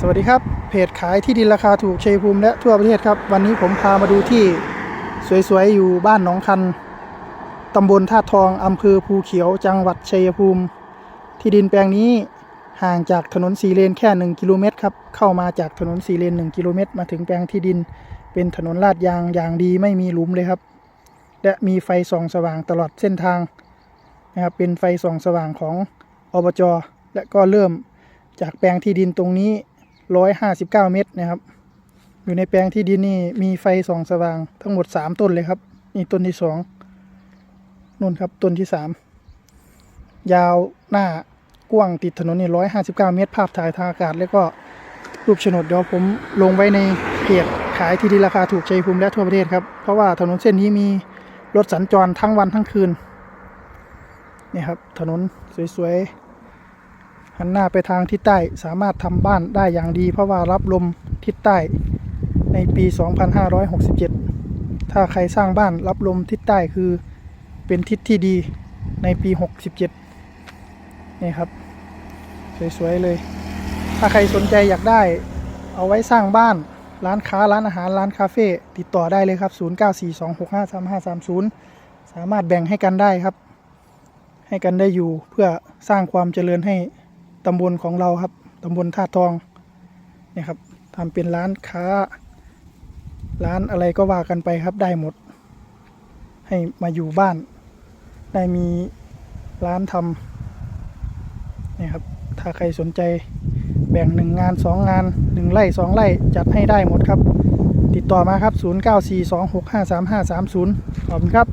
สวัสดีครับ เพจขายที่ดินราคาถูกชัยภูมิและทั่วประเทศครับ วันนี้ผมพามาดูที่สวยๆ อยู่บ้านหนองคัน ตำบลท่าทองอำเภอภูเขียวจังหวัดชัยภูมิ ที่ดินแปลงนี้ห่างจากถนนสีเลนแค่ 1 กิโลเมตรครับ เข้ามาจากถนนสีเลน 1 กิโลเมตร มาถึงแปลงที่ดิน เป็นถนนลาดยางอย่างดีไม่มีหลุมเลยครับ และมีไฟส่องสว่างตลอดเส้นทางนะครับเป็นไฟส่องสว่างของอบจและก็เริ่มจากแปลงที่ดินตรงนี้ 159เก้าเมตรนะครับ อยู่ในแปลงที่ดินนี่มีไฟส่องสว่างทั้งหมด3ต้นเลยครับ นี่ต้นที่2นู่นครับต้นที่3ยาวหน้ากว้างติดถนนนี่159เมตร ภาพถ่ายทางอากาศ แล้วก็รูปโฉนดเดี๋ยวผมลงไว้ในเพจขายที่ดินราคาถูกใจภูมิและทั่วประเทศครับ เพราะว่าถนนเส้นนี้มีรถสัญจรทั้งวันทั้งคืนนี่ครับถนนสวยๆ หันหน้าไปทางทิศใต้สามารถทำบ้านได้อย่างดี เพราะว่ารับลมทิศใต้ในปี 2567 ถ้าใครสร้างบ้านรับลมทิศใต้คือเป็นทิศที่ดีในปี 67 นี่ครับ สวย ๆ เลย ถ้าใครสนใจอยากได้ เอาไว้สร้างบ้านร้านค้าร้านอาหารร้านคาเฟ่ติดต่อได้เลยครับ 0942653530 สามารถแบ่งให้กันได้ครับ ให้กันได้อยู่เพื่อสร้างความเจริญให้ ตำบลของเราครับตำบลท่าทองเนี่ยครับทำเป็นร้านค้า ร้านอะไรก็ว่ากันไปครับได้หมด ให้มาอยู่บ้าน ได้มีร้านทำเนี่ยครับถ้าใครสนใจแบ่งหนึ่งงานสองงานหนึ่งไร่สองไร่จัดให้ได้หมดครับ ติดต่อมาครับ 0942653530 ขอบคุณครับ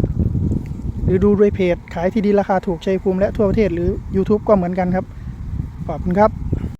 หรือดูด้วยเพจขายที่ดินราคาถูกชัยภูมิและทั่วประเทศหรือ YouTube ก็เหมือนกันครับ ขอบคุณครับ